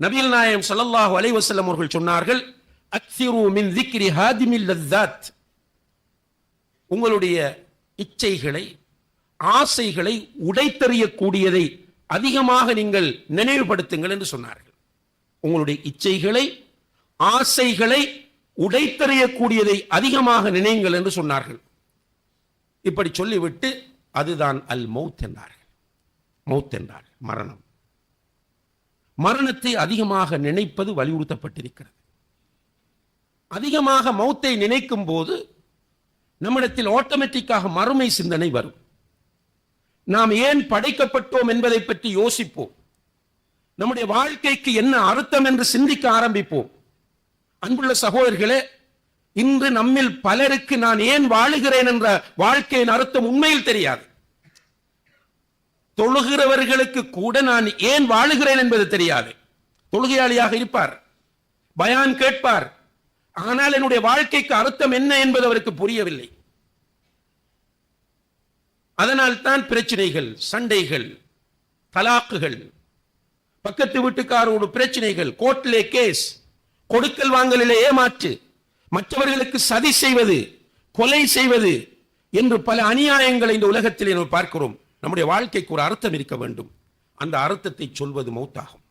நபிகள் நாயம் ஸல்லல்லாஹு அலைவசல்லம் அவர்கள் சொன்னார்கள் அக்ஸிரு மின் திக்ரி ஹாதிமில் லத்தாத் உங்களுடைய இச்சைகளை ஆசைகளை உடைத்தெறியக்கூடியதை அதிகமாக நீங்கள் நினைவுபடுத்துங்கள் என்று சொன்னார்கள். உங்களுடைய இச்சைகளை ஆசைகளை உடைத்தெறியக்கூடியதை அதிகமாக நினையுங்கள் என்று சொன்னார்கள். இப்படி சொல்லிவிட்டு அதுதான் அல் மௌத் என்றார்கள். மௌத் என்றார்கள் மரணம். மரணத்தை அதிகமாக நினைப்பது வலியுறுத்தப்பட்டிருக்கிறது. அதிகமாக மௌத்தை நினைக்கும் போது நம்மிடத்தில் ஆட்டோமேட்டிக்காக மறுமை சிந்தனை வரும். நாம் ஏன் படைக்கப்பட்டோம் என்பதை பற்றி யோசிப்போம். நம்முடைய வாழ்க்கைக்கு என்ன அர்த்தம் என்று சிந்திக்க ஆரம்பிப்போம். அன்புள்ள சகோதரர்களே இன்று நம்மில் பலருக்கு நான் ஏன் வாழுகிறேன் என்ற வாழ்க்கையின் அர்த்தம் உண்மையில் தெரியாது. தொழுகிறவர்களுக்கு கூட நான் ஏன் வாழுகிறேன் என்பது தெரியாது. தொழுகையாளியாக இருப்பார். பயான் கேட்பார். ஆனால் என்னுடைய வாழ்க்கைக்கு அர்த்தம் என்ன என்பது அவருக்கு புரியவில்லை. அதனால் தான் பிரச்சனைகள் சண்டைகள் தலாக்குகள் பக்கத்து வீட்டுக்காரோடு பிரச்சனைகள் கோர்ட்டிலே கேஸ் கொடுக்கல் வாங்கலிலே ஏமாற்று மற்றவர்களுக்கு சதி செய்வது கொலை செய்வது என்று பல அநியாயங்களை இந்த உலகத்தில் பார்க்கிறோம். நம்முடைய வாழ்க்கைக்கு ஒரு அர்த்தம் இருக்க வேண்டும். அந்த அர்த்தத்தை சொல்வது மௌத்தாகும்.